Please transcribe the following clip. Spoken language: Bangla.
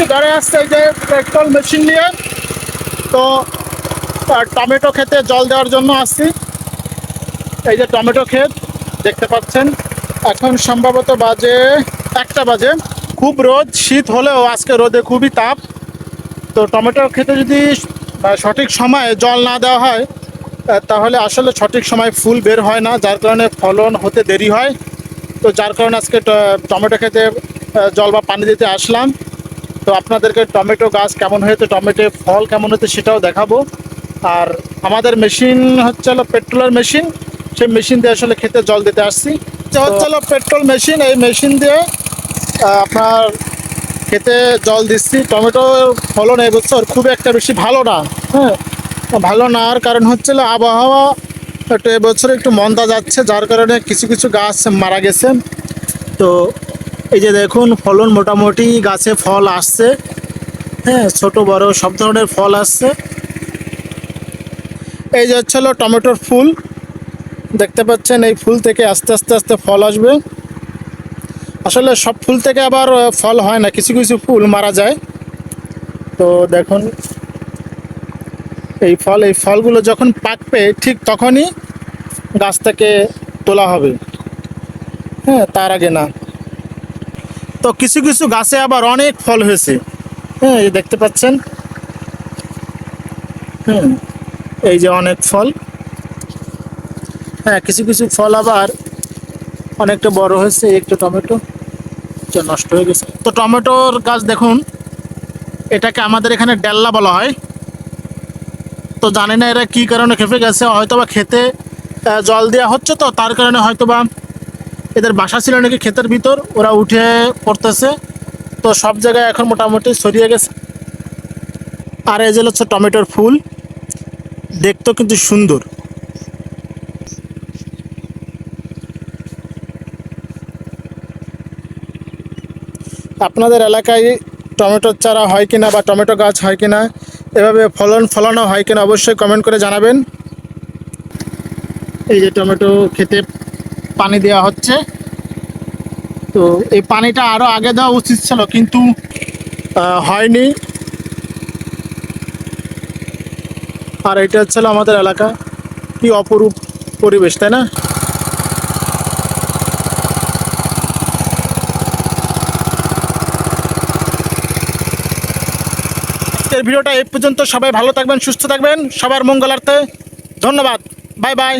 একটি গাড়ি আসছে এই যে পেট্রোল মেশিন নিয়ে। তো টমেটো খেতে জল দেওয়ার জন্য আসছি। এই যে টমেটো ক্ষেত, দেখতে পাচ্ছেন। এখন সম্ভবত বাজে একটা বাজে। খুব রোদ, শীত হলেও আজকে রোদে খুবই তাপ। তো টমেটো খেতে যদি সঠিক সময়ে জল না দেওয়া হয় তাহলে আসলে সঠিক সময় ফুল বের হয় না, যার কারণে ফলন হতে দেরি হয়। তো যার কারণে আজকে টমেটো খেতে জল বা পানি দিতে আসলাম। তো আপনাদেরকে টমেটো গাছ কেমন হয়েছে টমেটো ফল কেমন হয়েছে সেটাও দেখাবো। আর আমাদের মেশিন হচ্ছে হলো পেট্রোলের মেশিন, সেই মেশিন দিয়ে আসলে খেতে জল দিতে আসছি। হচ্ছে হলো পেট্রোল মেশিন, এই মেশিন দিয়ে আপনার খেতে জল দিচ্ছি। টমেটো ফলন এবছর খুব একটা বেশি ভালো না হ্যাঁ। ভালো না, আর কারণ হচ্ছে আবহাওয়া একটু এবছর একটু মন্দা যাচ্ছে, যার কারণে কিছু কিছু গাছ মারা গেছে। তো এই যে দেখুন, ফলন মোটামুটি গাছে ফল আসছে। হ্যাঁ ছোট, বড়, সব ধরনের ফল আসছে। এই যে হচ্ছে হলো টমেটোর ফুল। দেখতে পাচ্ছেন, এই ফুল থেকে আস্তে আস্তে আস্তে ফল আসবে। আসলে সব ফুল থেকে আবার ফল হয় না, কিছু কিছু ফুল মারা যায়। তো দেখুন, এই ফল, এই ফলগুলো যখন পাকবে, ঠিক তখনই গাছ থেকে তোলা হবে। হ্যাঁ তার আগে না। তো কিছু কিছু গাছে আবার অনেক ফল হয়েছে। হ্যাঁ এই দেখতে পাচ্ছেন। হুম, এই যে অনেক ফল। হ্যাঁ কিছু কিছু ফল আবার অনেকটা বড় হয়েছে, একটা টমেটো। নষ্ট হয়ে গেছে। তো টমেটোর গাছ দেখুন, এটাকে আমাদের এখানে ডেল্লা বলা হয়। তো জানি না এরা কী কারণে খেপে গেছে হয়তো বা খেতে জল দেওয়া হচ্ছে তো, তার কারণে হয়তো বা এদের বাসা ছিল নাকি ক্ষেতের ভিতর, ওরা উঠে পড়তেছে। তো সব জায়গায় এখন মোটামুটি ছড়িয়ে গেছে। আর এই যে হচ্ছে টমেটোর ফুল, দেখতেও কিন্তু সুন্দর। আপনাদের এলাকায় টমেটোর চারা হয় কিনা বা টমেটো গাছ হয় কিনা, এভাবে ফলন ফলানো হয় কিনা অবশ্যই কমেন্ট করে জানাবেন। এই যে টমেটো খেতে পানি দেওয়া হচ্ছে। তো এই পানিটা আরও আগে দেওয়া উচিত ছিল, কিন্তু হয়নি। আর এটা হচ্ছে আমাদের এলাকা। কি অপরূপ পরিবেশ, তাই না? আজকের ভিডিওটা এই পর্যন্ত। সবাই ভালো থাকবেন, সুস্থ থাকবেন। সবার মঙ্গলার্থে। ধন্যবাদ। Bye bye.